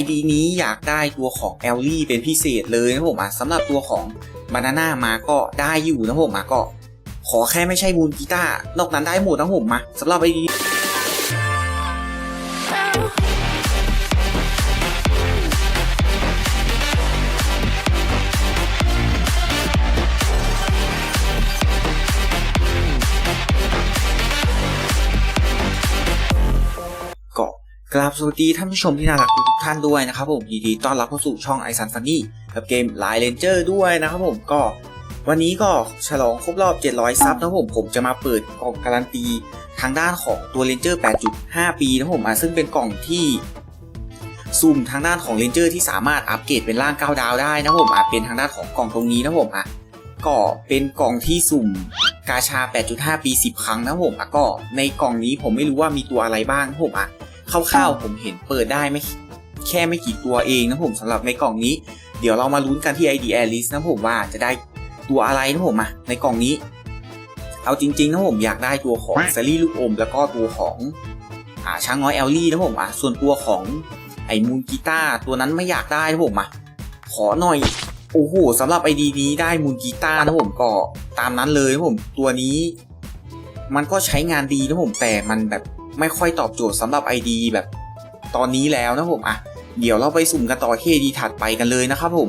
ID นี้อยากได้ตัวของแอลลี่เป็นพิเศษเลยนะผมอะสำหรับตัวของบานาน่ามาก็ได้อยู่นะผมอะก็ ขอแค่ไม่ใช่มูนกีตาร์นอกนั้นได้หมดนะผมมาสำหรับไอดี กราบสวัสดีท่านผู้ชมที่น่ารักทุกท่านด้วยนะครับผมยินดีต้อนรับเข้าสู่ช่องไอซันฟันนี่กับเกมไลน์เลนเจอร์ด้วยนะครับผมก็ วันนี้ก็ฉลองครบรอบ 700 ซับนะผมผมจะมาเปิดกล่องการันตีทางด้านของตัวเลนเจอร์ 8.5 ปีนะผมอะซึ่งเป็นกล่องที่ซุ่มทางด้านของเลนเจอร์ที่สามารถอัปเกรดเป็นร่าง9ดาวได้นะผมอะเป็นทางด้านของกล่องตรงนี้นะผมอะก็เป็นกล่องที่สุ่มกาชา 8.5 ปี 10 ครั้งนะผมอะก็ในกล่องนี้ผมไม่รู้ว่ามีตัวอะไรบ้างนะผมอะ คร่าวๆผมเห็นเปิดได้ไม่แค่ไม่กี่ตัวเองนะผมสำหรับในกล่องนี้ เดี๋ยวเรามาลุ้นกันที่ ID a List นะผมว่าจะได้ตัวอะไรนะผมอะในกล่องนี้ เอาจริงๆนะผมอยากได้ตัวของซารี่ลูกอม แล้วก็ตัวของอ่าช้างน้อยแอลลี่นะผมอะส่วนตัวของไอ้มูนกีตาร์ตัวนั้นไม่อยากได้นะผมอะขอหน่อยโอ้โหสำหรับ ID นี้ได้มูนกีตาร์นะผมก็ตามนั้นเลยนะผมตัวนี้ มันก็ใช้งานดีนะผมแต่มันแบบ ไม่ค่อยตอบโจทย์สำหรับ ID แบบตอนนี้แล้วนะผมอะเดี๋ยวเราไปสุ่มกันต่อที่ ID ถัดไปกันเลยนะครับผม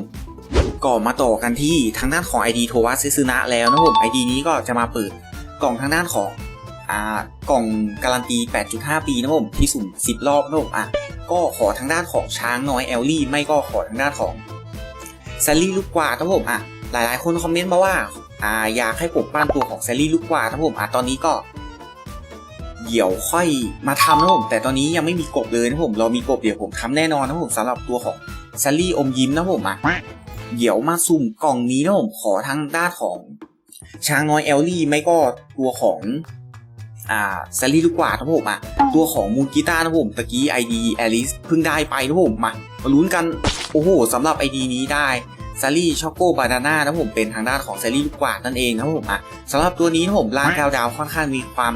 ก่อนมาต่อกันที่ทางด้านของ ID โทวัสซซึนะแล้วนะผม ID นี้ก็จะมาเปิดกล่องทางด้านของอ่ากล่องการันตี 8.5 ปีนะผมที่สุ่ม 10 รอบนะผมอะก็ขอทางด้านของช้างน้อยแอลลี่ไม่ก็ขอทางด้านของแซลลี่ลูกกวาดนะผมอะหลายๆ คนคอมเมนต์มาว่าอ่าอยากให้ผมปั้นตัวของแซลลี่ลูกกวาดนะผมอะตอนนี้ก็ เดี๋ยวค่อยมาทำนะผมแต่ตอนนี้ยังไม่มีกบเลยนะผมเรามีกบเดี๋ยวผมทำแน่นอนนะผมสำหรับตัวของซลลี่อมยิ้มนะผมอะเดี๋ยวมาสุ่มกล่องนี้นะผมขอทางด้านของ ช้างน้อยแอลลี่ไม่ก็ตัวของอ่าซลลี่ลูกกวาดนะผมอะตัวของมูลกีตาร์นะผมตะกี้ ID แอลิสเพิ่งได้ไปนะผมมามาลุ้นกันโอ้โหสำหรับ ID นี้ได้ซารี่ช็อกโกบานาน่านะผมเป็นทางด้านของซารี่ลูกกวาดนั่นเองนะผมอะสำหรับตัวนี้นะผมร่างกาวดาวค่อนข้างมีความ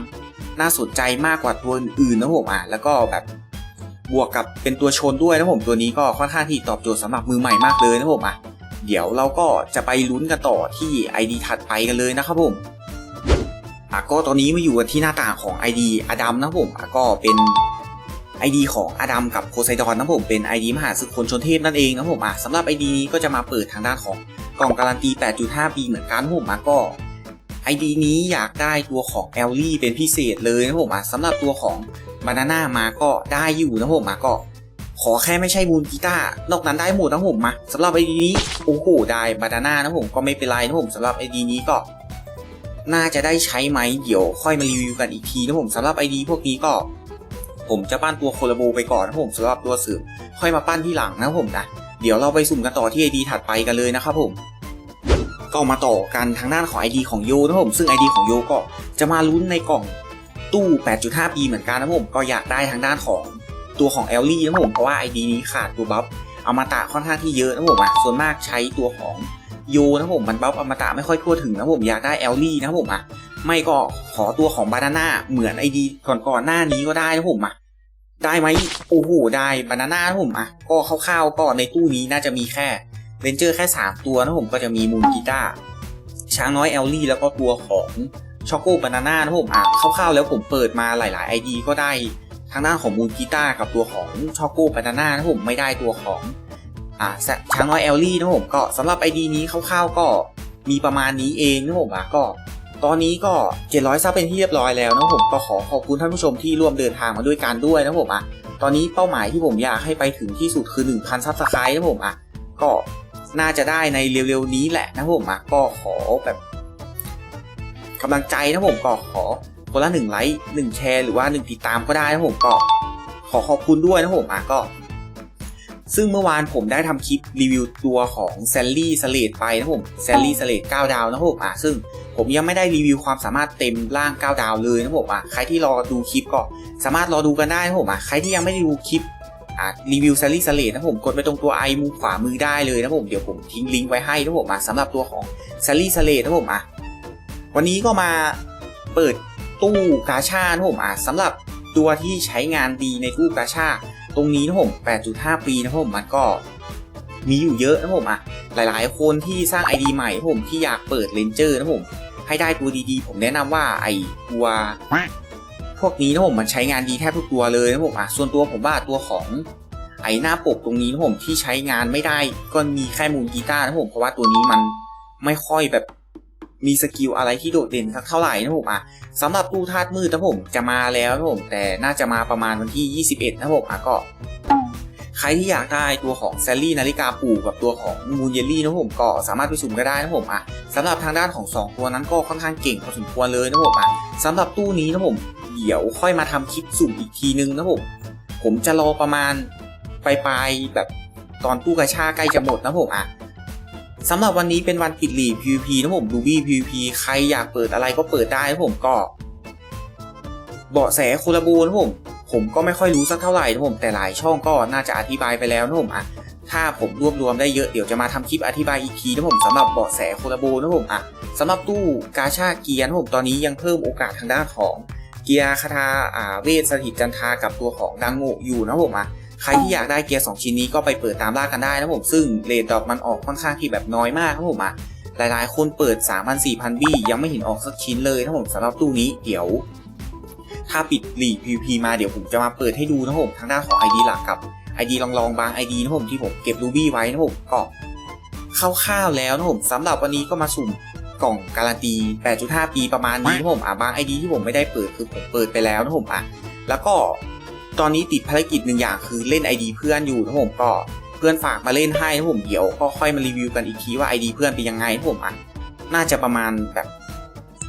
น่าสนใจมากกว่าตัวอื่นนะผมอะแล้วก็แบบบวกกับเป็นตัวชนด้วยนะผมตัวนี้ก็ค่อนข้างที่ตอบโจทย์สำหรับมือใหม่มากเลยนะผมอะเดี๋ยวเราก็จะไปลุ้นกันต่อที่ ID ถัดไปกันเลยนะครับผมอะก็ตอนนี้มาอยู่กันที่หน้าต่างของ ID อดัมนะผมอะก็เป็น ID ของอดัมกับโพไซดอนนะผมเป็น ID มหาศึกคนชนเทพนั่นเองนะผมอะสำหรับ ID นี้ก็จะมาเปิดทางด้านของกล่องการันตี 8.5 ปีเหมือนกันนะผมอะก็ ID นี้อยากได้ตัวของแอลลี่เป็นพิเศษเลยนะผมอะสำหรับตัวของบานาน่ามาก็ได้อยู่นะผมอะก็ ขอแค่ไม่ใช่มูลกีตาร์นอกนั้นได้หมดนะผมมาสำหรับ ID นี้โอ้โหได้บานาน่านะผมก็ไม่เป็นไรนะผมสำหรับ ID นี้ก็ น่าจะได้ใช้ไหมเดี๋ยวค่อยมารีวิวกันอีกทีนะผมสำหรับ ID พวกนี้ก็ ผมจะปั้นตัวโคลาโบไปก่อนนะผมสำหรับตัวเสริมค่อยมาปั้นที่หลังนะผมนะเดี๋ยวเราไปสุ่มกันต่อที่ ID ถัดไปกันเลยนะครับผม ก็มาต่อกันทางด้านของ ID ของโยนะผมซึ่ง ID ของโยก็จะมาลุ้นในกล่องตู้ 8.5 ปีเหมือนกันนะผมก็อยากได้ทางด้านของตัวของแอลลี่นะผมเพราะว่า ID นี้ขาดตัวบัฟอมตะค่อนข้างที่เยอะนะผมอะส่วนมากใช้ตัวของโยนะผมมันบัฟอมตะไม่ค่อยทั่วถึงนะผมอยากได้แอลลี่นะผมอะไม่ก็ขอตัวของบานาน่าเหมือน ID ก่อนๆหน้านี้ก็ได้นะผมอะได้ไหมโอ้โหได้บานาน่านะผมอะก็คร่าวๆก็ในตู้นี้น่าจะมีแค่ เรนเจอร์แค่ 3 ตัวนะผมก็จะมีมูนกีตาช้างน้อยแอลลี่แล้วก็ตัวของช็อกโกบานาน่านะผมอะคร่าวๆแล้วผมเปิดมาหลายๆ ID ก็ได้ทางด้านของมูนกีตากับตัวของช็อกโกบานาน่านะผมไม่ได้ตัวของอ่าช้างน้อยแอลลี่นะผมก็สำหรับ ID นี้คร่าวๆก็มีประมาณนี้เองนะผมอะก็ตอนนี้ก็ 700ซับเป็นที่เรียบร้อยแล้วนะผมก็ขอขอบคุณท่านผู้ชมที่ร่วมเดินทางมาด้วยกันด้วยนะผมอะตอนนี้เป้าหมายที่ผมอยากให้ไปถึงที่สุดคือ 1,000ซับสไครต์นะผมอะก็ น่าจะได้ในเร็วๆนี้แหละนะผมอะก็ขอแบบกำลังใจนะผมก็ขอคนละหนึ่งไลค์หนึ่งแชร์หรือว่าหนึ่งติดตามก็ได้นะผมก็ขอขอบคุณด้วยนะผมอะก็ ซึ่งเมื่อวานผมได้ทำคลิปรีวิวตัวของแซลลี่สเลดไปนะผมแซลลี่สเลด9ดาวนะผมอะซึ่งผมยังไม่ได้รีวิวความสามารถเต็มร่าง 9 ดาวเลยนะผมอะใครที่รอดูคลิปก็สามารถรอดูกันได้นะผมอะใครที่ยังไม่ได้ดูคลิป รีวิวซารีสเลดนะผมกดไปตรงตัวไอมุมขวามือได้เลยนะผมเดี๋ยวผมทิ้งลิงก์ไว้ให้นะผมอะสำหรับตัวของซารีสเลดนะผมอะวันนี้ก็มาเปิดตู้กาชานะผมอะสำหรับตัวที่ใช้งานดีในตู้กาชาตรงนี้นะผม 8.5 ปีนะผมมันก็มีอยู่เยอะนะผมอะหลาย ๆ คนที่สร้าง ID ใหม่ผมที่อยากเปิดเลนเจอร์นะผมให้ได้ตัวดี ๆ ผมแนะนำว่าไอตัว พวกนี้นะผมมันใช้งานดีแทบทุกตัวเลยนะผมอะส่วนตัวผมว่าตัวของไอหน้าปกตรงนี้นะผมที่ใช้งานไม่ได้ก็มีแค่มูลกีตาร์นะผมเพราะว่าตัวนี้มันไม่ค่อยแบบมีสกิลอะไรที่โดดเด่นสักเท่าไหร่นะผมอะสำหรับตู้ธาตุมืดนะผมจะมาแล้วนะผมแต่น่าจะมาประมาณวันที่ 21นะผมอะก็ ใครที่อยากได้ตัวของแซลลี่นาฬิกาปู่กับตัวของมูนเยลลี่นะผมก็สามารถไปสุ่มก็ได้นะผมอะสำหรับทางด้านของ 2 ตัวนั้นก็ค่อนข้างเก่งพอสมควรเลยนะผมอะสำหรับตู้นี้นะผม เดี๋ยวค่อยมาทำคลิปสุ่มอีกทีนึงนะผมผมจะรอประมาณปลายๆแบบตอนตู้กระชาใกล้จะหมดนะผมอะสำหรับวันนี้เป็นวันปิดหลีก PVP นะผมดูบี้ PVP ใครอยากเปิดอะไรก็เปิดได้นะผมก็ เบาะแสโคลาโบนะผม ผมก็ไม่ค่อยรู้สักเท่าไหร่นะผมแต่หลายช่องก็น่าจะอธิบายไปแล้วนะผมอะถ้าผมรวบรวมได้เยอะเดี๋ยวจะมาทำคลิปอธิบายอีกทีนะผมสำหรับเบาะแสโคลาโบนะผมอะสำหรับตู้กาชาเกียร์นะผมตอนนี้ยังเพิ่มโอกาสทางด้านของ เกียร์คาถาอ่าเวทสถิตจันทากับตัวของดังโงอยู่นะผมอะใครที่อยากได้เกียร์สองชิ้นนี้ก็ไปเปิดตามล่ากันได้นะผมซึ่งเรทดอกมันออกค่อนข้างที่แบบน้อยมากนะผมอะหลายๆ คนเปิด 3,000 4,000 บี้ยังไม่เห็นออกสักชิ้นเลยนะผมสำหรับตู้นี้เดี๋ยวถ้าปิดหลีก PVP มาเดี๋ยวผมจะมาเปิดให้ดูนะผมทางด้านของ ID หลักกับ ID ลองๆบาง ID นะผมที่ผมเก็บรูบี้ไว้นะผมก็คร่าวๆแล้วนะผมสำหรับวันนี้ก็มาสุ่ม กล่องการันตี 8.5 ปีประมาณนี้นะผมอะบาง ID ที่ผมไม่ได้เปิดคือผมเปิดไปแล้วนะผมอะแล้วก็ตอนนี้ติดภารกิจหนึ่งอย่างคือเล่น ID เพื่อนอยู่นะผมก็เพื่อนฝากมาเล่นให้นะผมเดี๋ยวก็ค่อยมารีวิวกันอีกทีว่า ID เพื่อนเป็นยังไงนะผมอะน่าจะประมาณแบบ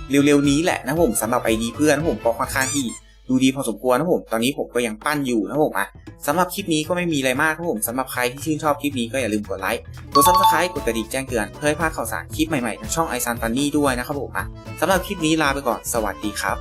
เร็วๆนี้แหละนะผมสำหรับไอดีเพื่อนนะผมก็ค่อนข้างที่ ดูดีพอสมควรนะผม ตอนนี้ผมก็ยังปั้นอยู่นะผมอะสำหรับคลิปนี้ก็ไม่มีอะไรมากนะผมสำหรับใครที่ชื่นชอบคลิปนี้ก็อย่าลืมกดไลค์ กดซับสไครต์กดกระดิ่งแจ้งเตือนเพื่อให้พลาดข่าวสารคลิปใหม่ๆทางช่องไอซันฟันนี่ด้วยนะครับผมอะสำหรับคลิปนี้ลาไปก่อน สวัสดีครับ